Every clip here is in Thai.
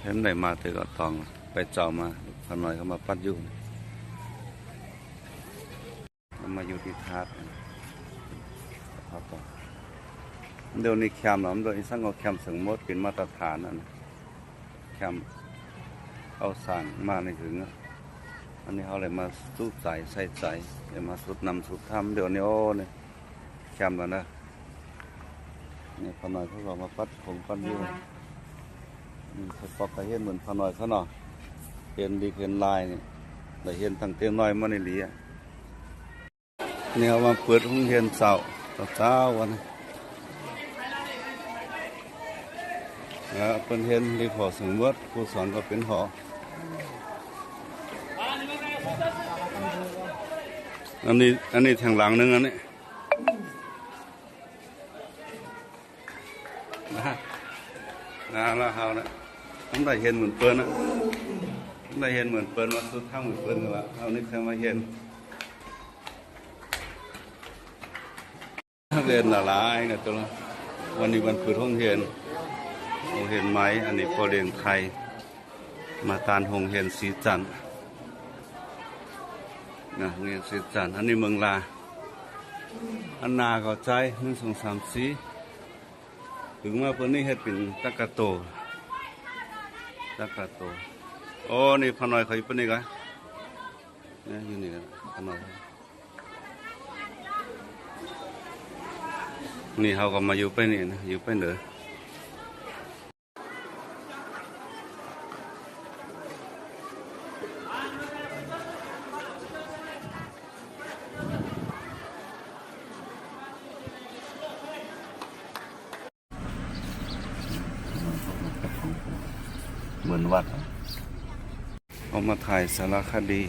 เพิ่นได้มาถือก็ตองไปเจ้ามาพอหน่อยเขามาปัดอยู่เขามาอยู่ที่ทาครับเดี๋ยวนี้แคมป์เนาะมันโดยสังเอาแคมป์สงมดเป็นมาตรฐานนั่นน่ะแคมเอาสั่งมาในถึงอันนี้เขาเลยมาสู้ใจใส่ใจเลยมาสุดนำสุดทำเดี๋ยวนี้โอ้เนี่ยแคมแล้วนะเนี่ยพอหน่อยเขาก็มาปัดผงปัดอยู่ ปอกก็เห็นเหมือนพอน้อยเขาเนาะเห็นดีเห็นลายนี่ได้เห็นตั้งเต็มน้อยมาในหลีอะนี่เขามาเปิดห้องเรียนเสาร์เช้าวันนี้แล้วเป็นเห็นรีพอสมมติครูสอนก็เป็นหออันนี้อันนี้ทางหลังนึงอันนี้นะนะแล้วเขานะ ผมได้เห็นเหมือนเปิ้นนะผมได้เห็นเหมือนเปิ้นว่าสุดท้ายเหมือนเปิ้นกันละเอานี่เคยมาเห็นนักเรียนหลายๆนะตัวละวันนี้วันเปิดห้องเรียนโรงเรียนไหมอันนี้พอเรียนไทยมาตานหงเรียนสีจันนะเรียนสีจันอันนี้เมืองลาอันนาเข้าใจหนึ่งสองสามสี่ถึงมาเพิ่นนี่เฮ็ดเป็นตะกะโต ตะกะโตโอ้นี่พอน้อยเขาอยู่เพิ่นนี่กะเนี่อยู่นี่กันพอน้อยนี่เขาก็มาอยู่ไปนี่นะอยู่ไปเหนือ เหมือนวัด เอามาถ่ายสารคดี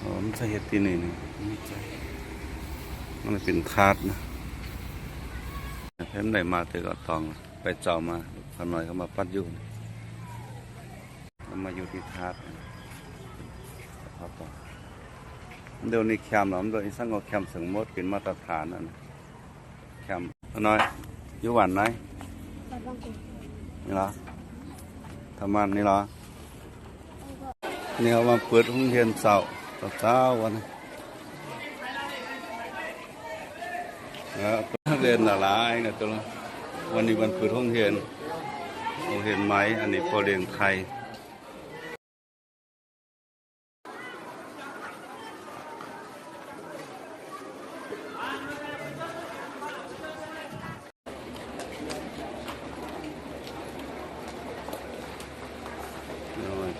อ๋อมันจะเห็ดที่นี่นี่ไม่ใช่มันเป็นคาดนะเพิ่นได้มาถือก็ตอง ไปเจ้ามาพอหน่อยเขามาปัดอยู่เขามาอยู่ที่ทาดครับผมเดี๋ยวนี้แคมป์เนาะมันโดยสังเอาแคมป์สงมดเป็นมาตรฐานนั่นน่ะแคมป์พอหน่อยอยู่หวันไหนนี่เหรอ ทำมันนี่เหรอเนี่ยมาเปิดห้องเรียนเสาร์เช้าวันนี้นักเรียนหลายนะตัววันนี้วันเปิดห้องเรียนโรงเรียนไหมอันนี้พอเรียนไทย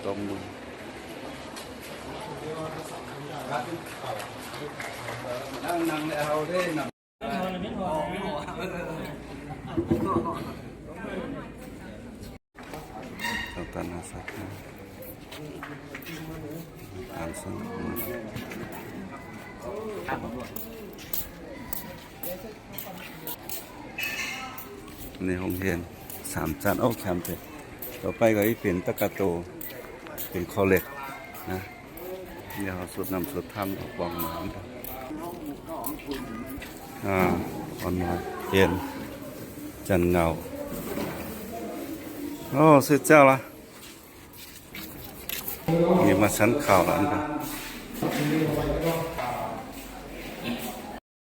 เดี๋ยวมันต้มมือนั่งนั่งเอาได้นั่งเราตันอาสักอ่านสนุกในห้องเรียนสามจานโอ้แคมเสร็จต่อไปก็อีเป็นตะกะโต เป็นคอเล็กนะเดี๋ยวเราสุดนำสุดทำออกวางมาอ่าอ่อนน้อยเย็นจันเงาโอ้สุดเจ้าละนี่มาชั้นข่าวแล้วอันกัน